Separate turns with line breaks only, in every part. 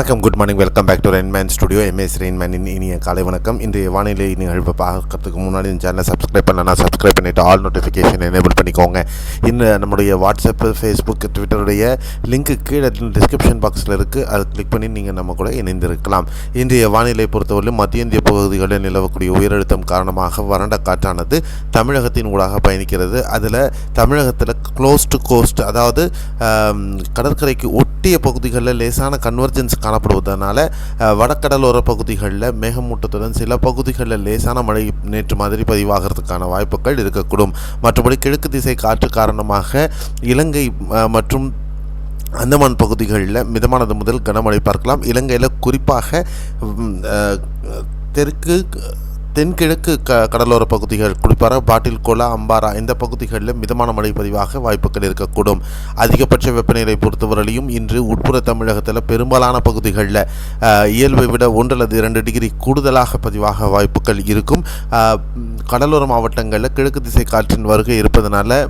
வணக்கம் good morning welcome back to Rainman studio MS ரெயின்மேனின் இனிய காலை வணக்கம். இன்றைய வானிலை நிகழ்வு பார்க்கறதுக்கு முன்னாடி இந்த சேனலை சப்ஸ்கிரைப் பண்ணனா சப்ஸ்கிரைப் பண்ணிவிட்டு ஆல் நோட்டிஃபிகேஷன் எனேபிள் பண்ணிக்கோங்க. இந்த நம்முடைய வாட்ஸ்அப் ஃபேஸ்புக் ட்விட்டருடைய லிங்க்கு கீழே டிஸ்கிரிப்ஷன் பாக்ஸில் இருக்குது அதை கிளிக் பண்ணி நீங்கள் நம்ம கூட இணைந்திருக்கலாம். இன்றைய வானிலை பொறுத்தவரையிலும் மத்திய இந்திய பகுதிகளில் நிலவக்கூடிய உயரழுத்தம் காரணமாக வறண்ட காற்றானது தமிழகத்தின் ஊடாக பயணிக்கிறது. அதில் தமிழகத்தில் க்ளோஸ் டு கோஸ்ட் அதாவது கடற்கரைக்கு ஒட்டிய பகுதிகளில் லேசான கன்வர்ஜென்ஸ் காணப்படுவதனால வடக்கடலோர பகுதிகளில் மேகமூட்டத்துடன் சில பகுதிகளில் லேசான மழை நேற்று மாதிரி பதிவாகிறதுக்கான வாய்ப்புகள் இருக்கக்கூடும். மற்றபடி கிழக்கு திசை காற்று காரணமாக இலங்கை மற்றும் அந்தமான் பகுதிகளில் மிதமானது முதல் கனமழை பார்க்கலாம். இலங்கையில் குறிப்பாக தெற்கு தென்கிழக்கு க கடலோர பகுதிகள் குறிப்பாக பாட்டில் கோலா அம்பாரா இந்த பகுதிகளில் மிதமான மழை பதிவாக வாய்ப்புகள் இருக்கக்கூடும். அதிகபட்ச வெப்பநிலை பொறுத்தவரையிலும் இன்று உட்புற தமிழகத்தில் பெரும்பாலான பகுதிகளில் இயல்பை விட ஒன்று அல்லது இரண்டு டிகிரி கூடுதலாக பதிவாக வாய்ப்புகள் இருக்கும். கடலோர மாவட்டங்களில் கிழக்கு திசை காற்றின் வருகை இருப்பதனால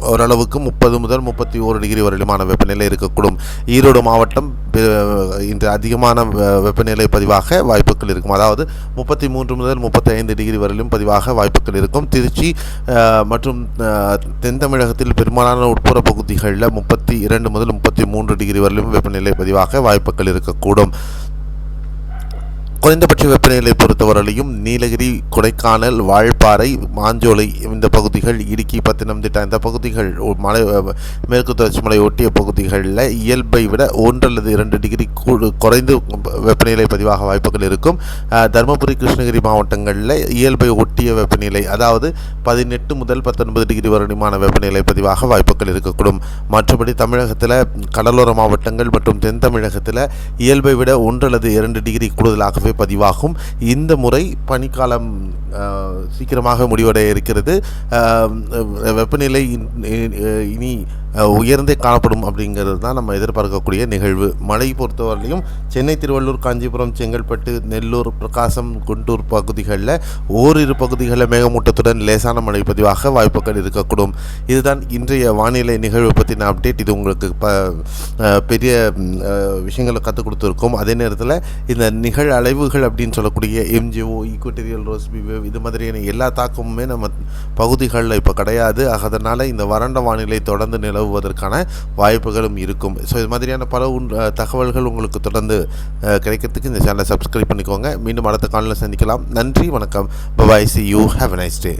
ஓரளவுக்கு முப்பது முதல் முப்பத்தி ஓரு டிகிரி வரையிலுமான வெப்பநிலை இருக்கக்கூடும். ஈரோடு மாவட்டம் இன்று அதிகமான வெ- வெப்பநிலை பதிவாக வாய்ப்புகள் இருக்கும். அதாவது முப்பத்தி மூன்று முதல் முப்பத்தி ஐந்து டிகிரி வரையிலும் பதிவாக வாய்ப்புகள் இருக்கும். திருச்சி மற்றும் தென் தமிழகத்தில் பெரும்பாலான உட்புற பகுதிகளில் முப்பத்தி இரண்டு முதல் முப்பத்தி மூன்று டிகிரி வரையிலும் வெப்பநிலை பதிவாக வாய்ப்புகள் இருக்கக்கூடும். குறைந்தபட்ச வெப்பநிலை பொறுத்தவரையிலும் நீலகிரி கொடைக்கானல் வால்பாறை மாஞ்சோலை இந்த பகுதிகள் இடுக்கி பத்தினம்திட்டா இந்த பகுதிகள் மலை மேற்கு தொடர்ச்சி மலை ஒட்டிய பகுதிகளில் இயல்பை விட ஒன்று அல்லது இரண்டு டிகிரி குறைந்து வெப்பநிலை பதிவாக வாய்ப்புகள் இருக்கும். தருமபுரி கிருஷ்ணகிரி மாவட்டங்களில் இயல்பை ஒட்டிய வெப்பநிலை அதாவது பதினெட்டு முதல் பத்தொன்பது டிகிரி வரையுமான வெப்பநிலை பதிவாக வாய்ப்புகள் இருக்கக்கூடும். மற்றபடி தமிழகத்தில் கடலோர மாவட்டங்கள் மற்றும் தென் தமிழகத்தில் இயல்பை விட ஒன்று அல்லது இரண்டு டிகிரி கூடுதலாகவே பதிவாகும். இந்த முறை பனிக்காலம் சீக்கிரமாக முடிவடைய இருக்கிறது. வெப்பநிலை இனி உயர்ந்தே காணப்படும் அப்படிங்கிறது தான் நம்ம எதிர்பார்க்கக்கூடிய நிகழ்வு. மழை பொறுத்தவரையிலையும் சென்னை திருவள்ளூர் காஞ்சிபுரம் செங்கல்பட்டு நெல்லூர் பிரகாசம் குண்டூர் பகுதிகளில் ஓரிரு பகுதிகளில் மேகமூட்டத்துடன் லேசான மழை பதிவாக வாய்ப்புகள் இருக்கக்கூடும். இதுதான் இன்றைய வானிலை நிகழ்வு பற்றின அப்டேட் இது உங்களுக்கு ப பெரிய விஷயங்களை கற்றுக் கொடுத்துருக்கோம். அதே நேரத்தில் இந்த நிகழ் அலைவுகள் அப்படின்னு சொல்லக்கூடிய எம்ஜிஓ ஈக்குவட்டரியல் ரோஸ்பி வேவ் இது மாதிரியான எல்லா தாக்கமுமே நம்ம பகுதிகளில் இப்போ கிடையாது. அதனால் இந்த வறண்ட வானிலை தொடர்ந்து நிலவுவதற்கான வாய்ப்புகளும் இருக்கும். ஸோ இது மாதிரியான பல உண் தகவல்கள் உங்களுக்கு தொடர்ந்து கிடைக்கிறதுக்கு இந்த சேனலை சப்ஸ்கிரைப் பண்ணிக்கோங்க. மீண்டும் அடுத்த காலையில் சந்திக்கலாம். நன்றி வணக்கம். Bye bye see you have nice day